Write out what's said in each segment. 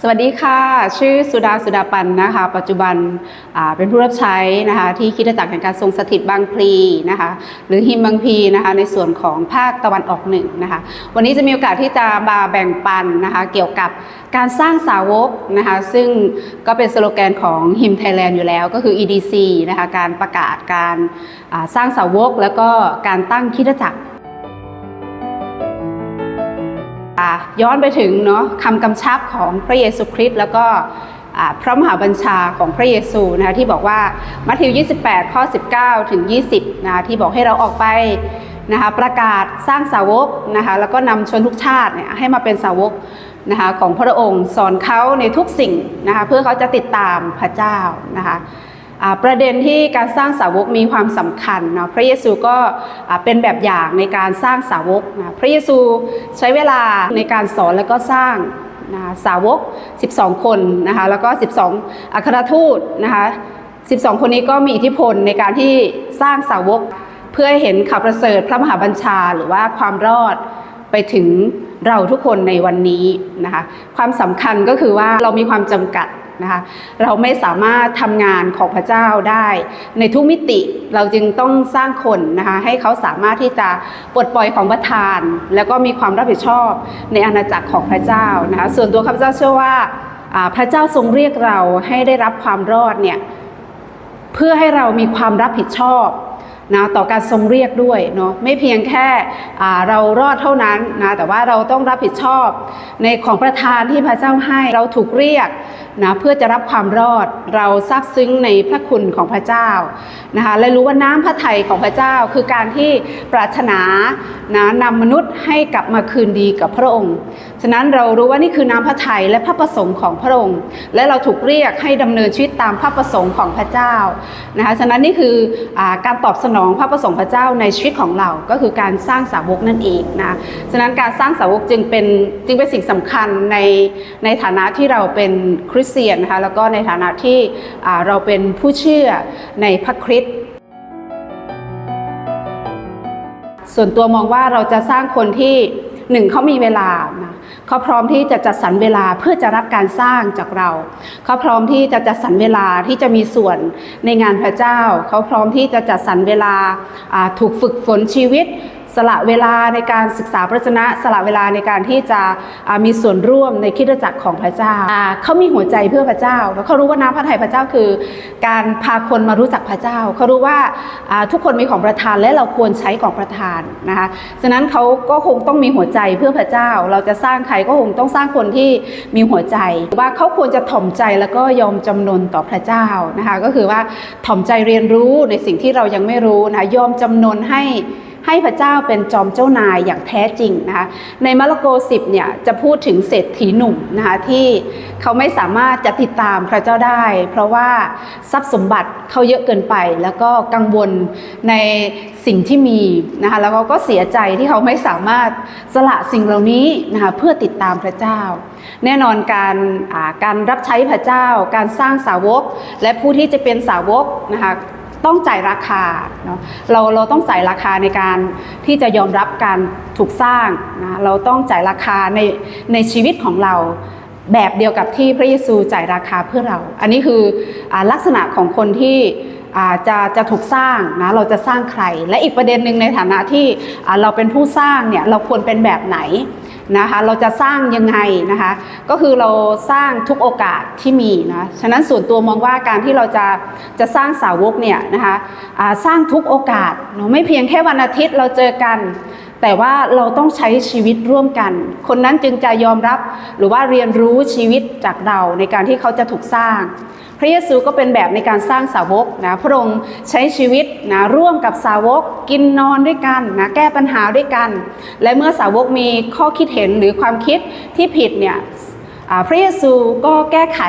สวัสดีค่ะ ชื่อสุดาสุดาปันนะคะ ปัจจุบันเป็นผู้รับใช้นะคะที่คิดจักรแห่งการทรงสถิตบางพลีนะคะหรือฮิมบางพลีนะคะในส่วนของภาคตะวันออกหนึ่งนะคะวันนี้จะมีโอกาสที่จะมาแบ่งปันนะคะเกี่ยวกับการสร้างสาวกนะคะซึ่งก็เป็นสโลแกนของฮิมไทยแลนด์อยู่แล้วก็คือ EDC นะคะการประกาศการสร้างสาวก แล้วก็การตั้งคิดจักร ย้อนไปถึงเนาะคำกำชับของพระเยซูคริสต์แล้วก็พระมหาบัญชาของพระเยซูนะคะที่บอกว่ามัทธิว 28 ข้อ 19 ถึง 20นะคะที่บอกให้เราออกไปนะคะประกาศสร้างสาวกนะคะแล้วก็นำชนทุกชาติเนี่ยให้มาเป็นสาวกนะคะของพระองค์สอนเขาในทุกสิ่งนะคะเพื่อเขาจะติดตามพระเจ้านะคะ ประเด็นที่การสร้างสาวกมีความสำคัญเนาะพระเยซูก็เป็นแบบอย่างในการสร้างสาวกนะพระเยซูใช้เวลาในการสอนแล้วก็สร้างนะสาวก 12 คนนะคะแล้วก็ 12 อัครทูตนะคะ12 คนนี้ก็มีอิทธิพลในการที่สร้างสาวก เพื่อให้เห็นข่าวประเสริฐพระมหาบัญชาหรือว่าความรอดไปถึงเราทุกคนในวันนี้นะคะความสำคัญก็คือว่าเรามีความจำกัด นะคะเราไม่สามารถทำงานของพระเจ้าได้ ในทุกมิติเราจึงต้องสร้างคนนะคะให้เขาสามารถที่จะปลดปล่อยของประทาน แล้วก็มีความรับผิดชอบในอาณาจักรของพระเจ้านะคะส่วนตัวข้าพเจ้าเชื่อว่าอ่าพระเจ้าทรงเรียกเราให้ได้รับความรอดเนี่ยเพื่อให้เรามีความรับผิดชอบ นะต่อการทรงเรียกด้วยเนาะไม่เพียงแค่เรารอดเท่านั้นนะแต่ว่าเราต้องรับผิดชอบ ในของประทานที่พระเจ้าให้เราถูกเรียกนะเพื่อจะรับความรอดเราซาบซึ้งในพระคุณของพระเจ้านะคะและรู้ว่าน้ำพระทัยของพระเจ้าคือการที่ปรารถนานะนำมนุษย์ให้กลับมาคืนดีกับพระองค์ ฉะนั้นเรารู้ว่านี่คือน้ำพระทัยและพระประสงค์ของพระองค์ และเราถูกเรียกให้ดำเนินชีวิตตามพระประสงค์ของพระเจ้านะคะฉะนั้นนี่คืออการตอบสนองพระประสงค์พระเจ้าในชีวิตของเราก็คือการสร้างสาวกนั่นเองนะฉะนั้นการสร้างสาวกจึงเป็นจึงเป็นสิ่งสำคัญในในฐานะที่เราเป็นคริสเตียนนะคะแล้วก็ในฐานะที่เราเป็นผู้เชื่อในพระคริสต์ส่วนตัวมองว่าเราจะสร้างคนที่หนึ่งเขามีเวลาน เขาพร้อมที่จะจัดสรรเวลาเพื่อจะรับการสร้างจากเรา เขาพร้อมที่จะจัดสรรเวลาที่จะมีส่วนในงานพระเจ้า เขาพร้อมที่จะจัดสรรเวลาถูกฝึกฝนชีวิต สละเวลาในการศึกษาพระวจนะ สละเวลาในการที่จะมีส่วนร่วมในคิดจักรของพระเจ้า เขามีหัวใจเพื่อพระเจ้า แล้วเขารู้ว่าน้ำพระทัยพระเจ้าคือ การพาคนมารู้จักพระเจ้า เขารู้ว่าอ่าทุกคนมีของประทานและเราควรใช้ของประทานนะคะฉะนั้นเขาก็คงต้องมีหัวใจเพื่อพระเจ้า เราจะสร้างใครก็คงต้องสร้างคนที่มีหัวใจ ว่าเขาควรจะถ่อมใจแล้วก็ยอมจำนนต่อพระเจ้านะคะก็คือว่าถ่อมใจเรียนรู้ในสิ่งที่เรายังไม่รู้นะยอมจำนนให้ ให้พระเจ้าเป็นจอมเจ้านายอย่างแท้จริงนะคะในมาระโก10เนี่ยจะพูดถึงเศรษฐีหนุ่มนะคะที่เขาไม่สามารถจะติดตามพระเจ้าได้ เพราะว่าทรัพย์สมบัติเขาเยอะเกินไป แล้วก็กังวลในสิ่งที่มีนะคะแล้วเขาก็เสียใจที่เขาไม่สามารถสละสิ่งเหล่านี้นะคะเพื่อติดตามพระเจ้า แน่นอนการการรับใช้พระเจ้า การสร้างสาวก และผู้ที่จะเป็นสาวกนะคะ ต้องจ่ายราคาเนาะเราเราต้องจ่ายราคาในการที่จะยอมรับการถูกสร้างนะเราต้องจ่ายราคาในในชีวิตของเราแบบเดียวกับที่พระเยซูจ่ายราคาเพื่อเรา อันนี้คืออลักษณะของคนที่จะจะถูกสร้างนะเราจะสร้างใคร และอีกประเด็นหนึ่งในฐานะที่เราเป็นผู้สร้างเนี่ยเราควรเป็นแบบไหน นะคะเราจะสร้างยังไงนะคะ ก็คือเราสร้างทุกโอกาสที่มีนะฉะนั้นส่วนตัวมองว่าการที่เราจะจะสร้างสาวกเนี่ยนะคะสร้างทุกโอกาสเนอะไม่เพียงแค่วันอาทิตย์เราเจอกัน แต่ว่าเราต้องใช้ชีวิตร่วมกัน คนนั้นจึงจะยอมรับหรือว่าเรียนรู้ชีวิตจากเราในการที่เขาจะถูกสร้าง พระเยซูก็เป็นแบบในการสร้างสาวกนะพระองค์ใช้ชีวิตนะร่วมกับสาวกกินนอนด้วยกันนะแก้ปัญหาด้วยกัน และเมื่อสาวกมีข้อคิดเห็นหรือความคิดที่ผิดเนี่ยพระเยซูก็แก้ไข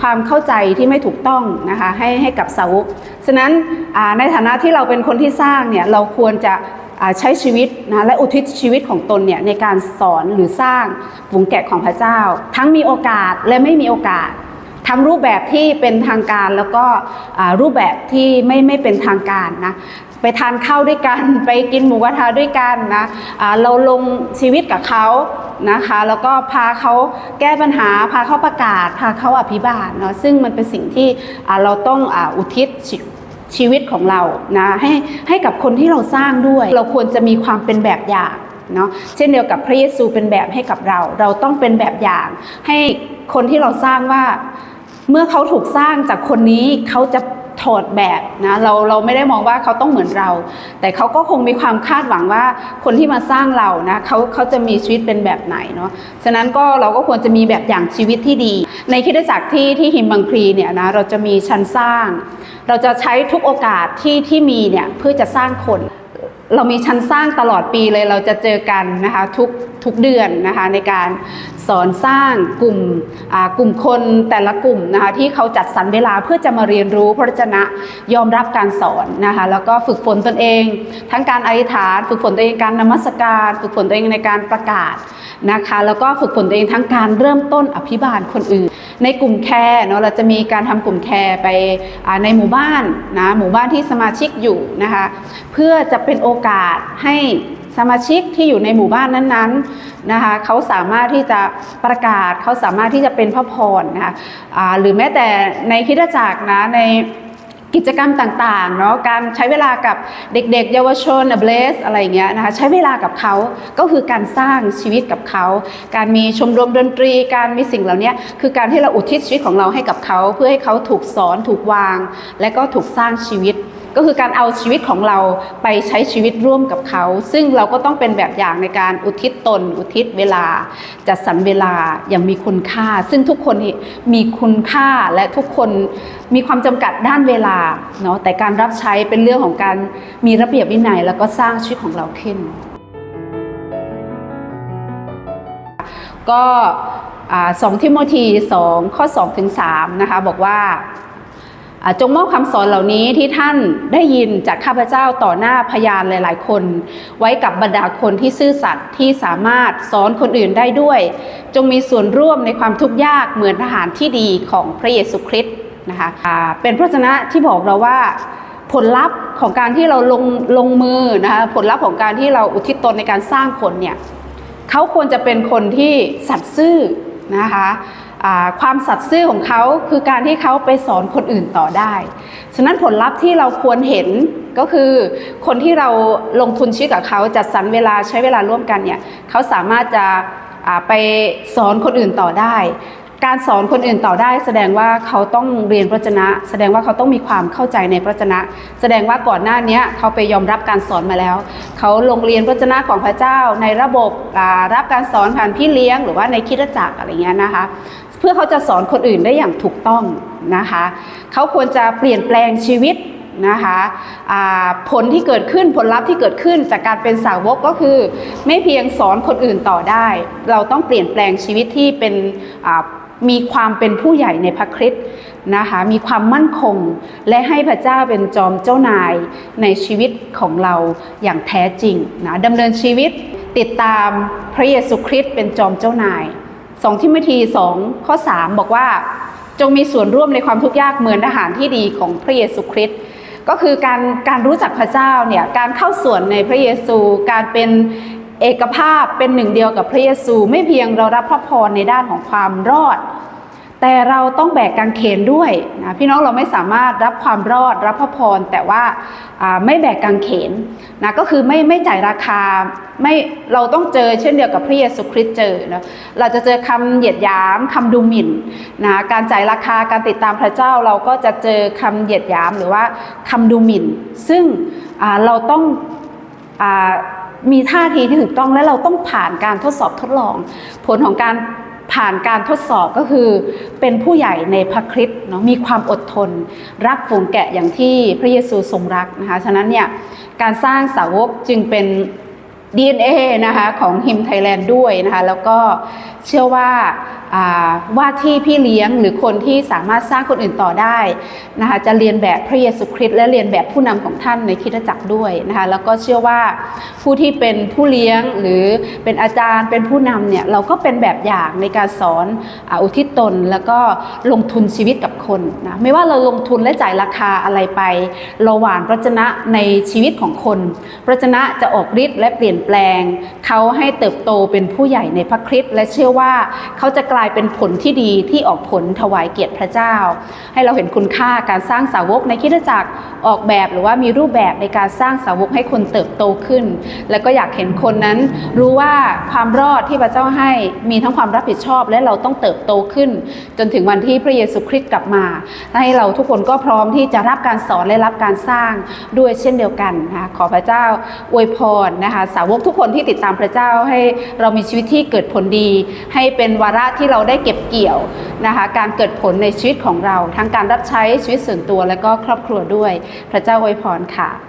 ความเข้าใจที่ไม่ถูกต้องนะคะให้ให้กับสาวกฉะนั้นในฐานะที่เราเป็นคนที่สร้างเนี่ยเราควรจะใช้ชีวิตนะและอุทิศชีวิตของตนเนี่ยในการสอนหรือสร้างฝูงแกะของพระเจ้า ทั้งมีโอกาสและไม่มีโอกาส ทั้งรูปแบบที่เป็นทางการแล้วก็รูปแบบที่ไม่ไม่เป็นทางการนะไปทานข้าวด้วยกัน ไปกินหมูกระทะด้วยกันนะเราลงชีวิตกับเขานะคะ แล้วก็พาเขาแก้ปัญหา พาเขาประกาศ พาเขาอภิบาลเนาะซึ่งมันเป็นสิ่งที่เราต้องออุทิศชีวิตของเรานะให้ให้กับคนที่เราสร้างด้วย เราควรจะมีความเป็นแบบอย่างเนาะเช่นเดียวกับพระเยซูเป็นแบบให้กับเรา เราต้องเป็นแบบอย่าง ให้คนที่เราสร้างว่า เมื่อเขาถูกสร้างจากคนนี้เขาจะถอดแบบนะเราเราไม่ได้มองว่าเขาต้องเหมือนเรา แต่เขาก็คงมีความคาดหวังว่าคนที่มาสร้างเรานะเขาเขาจะมีชีวิตเป็นแบบไหนเนาะฉะนั้นก็เราก็ควรจะมีแบบอย่างชีวิตที่ดี ในคิดจักรที่ที่หิมบังพลีเนี่ยนะเราจะมีชั้นสร้าง เราจะใช้ทุกโอกาสที่ที่มีเนี่ยเพื่อจะสร้างคน เรามีชั้นสร้างตลอดปีเลยเราจะเจอกันนะคะทุกทุกเดือนนะคะในการสอนสร้างกลุ่มกลุ่มคนแต่ละกลุ่มนะคะที่เขาจัดสรรเวลาเพื่อจะมาเรียนรู้พระจนะยอมรับการสอนนะคะแล้วก็ฝึกฝนตนเอง ทั้งการอธิษฐาน ฝึกฝนตัวเองการนมัสการ ฝึกฝนตัวเองในการประกาศนะคะแล้วก็ฝึกฝนตัวเองทั้งการเริ่มต้นอภิบาลคนอื่น ในกลุ่มแคร์เนาะเราจะมีการทำกลุ่มแคร์ไปในหมู่บ้านนะหมู่บ้านที่สมาชิกอยู่นะคะเพื่อจะเป็นโอกาสให้สมาชิกที่อยู่ในหมู่บ้านนั้นๆนะคะเขาสามารถที่จะประกาศเขาสามารถที่จะเป็นพระพรนะคะอ่าหรือแม้แต่ในคิดจักรนะใน กิจกรรมต่างๆเนาะการใช้เวลากับเด็กๆ เยาวชนเบลสอะไรอย่างเงี้ยนะคะใช้เวลากับเขาก็คือการสร้างชีวิตกับเขา การมีชมรมดนตรี การมีสิ่งเหล่านี้คือการที่เราอุทิศชีวิตของเราให้กับเขา เพื่อให้เขาถูกสอนถูกวาง และก็ถูกสร้างชีวิต ก็คือการเอาชีวิตของเราไปใช้ชีวิตร่วมกับเขา ซึ่งเราก็ต้องเป็นแบบอย่างในการอุทิศตน อุทิศเวลา จัดสรรเวลาอย่างมีคุณค่า ซึ่งทุกคนมีคุณค่าและทุกคนมีความจำกัดด้านเวลาเนาะแต่การรับใช้เป็นเรื่องของการมีระเบียบวินัย แล้วก็สร้างชีวิตของเราขึ้น ก็อ่า2ทิโมธี2ข้อ2ถึง3นะคะบอกว่า จงมอบคำสอนเหล่านี้ที่ท่านได้ยินจากข้าพเจ้าต่อหน้าพยานหลาย ๆ คน ไว้กับบรรดาคนที่ซื่อสัตย์ที่สามารถสอนคนอื่นได้ด้วย จงมีส่วนร่วมในความทุกข์ยากเหมือนทหารที่ดีของพระเยซูคริสต์นะคะเป็นพระชนะที่บอกเราว่าผลลัพธ์ของการที่เราลงลงมือนะคะผลลัพธ์ของการที่เราอุทิศตนในการสร้างคนเนี่ยเขาควรจะเป็นคนที่สัตย์ซื่อนะคะ ความสัตย์ซื่อของเขาคือการที่เขาไปสอนคนอื่นต่อได้ ฉะนั้นผลลัพธ์ที่เราควรเห็นก็คือคนที่เราลงทุนชีวิตกับเขาจัดสรรเวลาใช้เวลาร่วมกันเนี่ยเขาสามารถจะไปสอนคนอื่นต่อได้ การสอนคนอื่นต่อได้ แสดงว่าเขาต้องเรียนพระจนะ แสดงว่าเขาต้องมีความเข้าใจในพระจนะ แสดงว่าก่อนหน้านี้เขาไปยอมรับการสอนมาแล้ว เขาลงเรียนพระจนะของพระเจ้าในระบบรับการสอนผ่านพี่เลี้ยง หรือว่าในคิดจักรอะไรเงี้ยนะคะ เพื่อเขาจะสอนคนอื่นได้อย่างถูกต้องนะคะเขาควรจะเปลี่ยนแปลงชีวิตนะคะผลที่เกิดขึ้นผลลัพธ์ที่เกิดขึ้นจากการเป็นสาวกก็คือ ไม่เพียงสอนคนอื่นต่อได้ เราต้องเปลี่ยนแปลงชีวิตที่เป็นมีความเป็นผู้ใหญ่ในพระคริสต์นะคะมีความมั่นคง และให้พระเจ้าเป็นจอมเจ้านายในชีวิตของเราอย่างแท้จริงนะดำเนินชีวิตติดตามพระเยซูคริสต์เป็นจอมเจ้านาย สองทิโมธีสองข้อสามบอกว่า จงมีส่วนร่วมในความทุกข์ยากเหมือนทหารที่ดีของพระเยซูคริสต์ก็คือการการรู้จักพระเจ้าเนี่ยการเข้าส่วนในพระเยซู การเป็นเอกภาพเป็นหนึ่งเดียวกับพระเยซู ไม่เพียงเรารับพระพรในด้านของความรอด แต่เราต้องแบกกางเขนด้วยนะพี่น้องเราไม่สามารถรับความรอดรับพระพร แต่ว่าไม่แบกกางเขนนะก็คือไม่ไม่จ่ายราคาไม่เราต้องเจอเช่นเดียวกับพระเยซูคริสต์เจอนะเราจะเจอคำเหยียดหยามคำดูหมิ่นนะการจ่ายราคาการติดตามพระเจ้าเราก็จะเจอคำเหยียดหยามหรือว่าคำดูหมิ่น ซึ่งเราต้องอมีท่าทีที่ถูกต้องและเราต้องผ่านการทดสอบทดลอง ผลของการ ผ่านการทดสอบก็คือเป็นผู้ใหญ่ในพระคริสต์เนาะมีความอดทน รักฝูงแกะอย่างที่พระเยซูทรงรักนะคะฉะนั้นเนี่ยการสร้างสาวกจึงเป็น DNA นะคะของฮิมไทยแลนด์ด้วยนะคะแล้วก็เชื่อว่าอ่าว่าที่พี่เลี้ยงหรือคนที่สามารถสร้างคนอื่นต่อได้นะคะจะเรียนแบบพระเยซูคริสต์และเรียนแบบผู้นำของท่านในคิดจักรด้วยนะคะแล้วก็เชื่อว่าผู้ที่เป็นผู้เลี้ยงหรือเป็นอาจารย์เป็นผู้นำเนี่ยเราก็เป็นแบบอย่างในการสอนอาอุทิศตน แล้วก็ลงทุนชีวิตกับคนนะไม่ว่าเราลงทุนและจ่ายราคาอะไรไปเราหวานพระชนะในชีวิตของคนพระชนะจะออกฤทธิ์และเปลี่ยนแปลง เขาให้เติบโตเป็นผู้ใหญ่ในพระคริสต์และเชื่อว่าเขาจะกลายเป็นผลที่ดีที่ออกผลถวายเกียรติพระเจ้า ให้เราเห็นคุณค่าการสร้างสาวกในคริสตจักรออกแบบหรือว่ามีรูปแบบในการสร้างสาวกให้คนเติบโตขึ้น และก็อยากเห็นคนนั้น รู้ว่าความรอดที่พระเจ้าให้มีทั้งความรับผิดชอบ และเราต้องเติบโตขึ้น จนถึงวันที่พระเยซูคริสต์กลับมา ให้เราทุกคนก็พร้อมที่จะรับการสอนและรับการสร้างด้วยเช่นเดียวกันนะคะขอพระเจ้าอวยพรนะคะสาวาวกทุกคนที่ติดตามพระเจ้าให้เรามีชีวิตที่เกิดผลดี ให้เป็นวาระที่เราได้เก็บเกี่ยวนะคะการเกิดผลในชีวิตของเรา ทั้งการรับใช้ชีวิตส่วนตัวและก็ครอบครัวด้วย พระเจ้าอวยพรค่ะ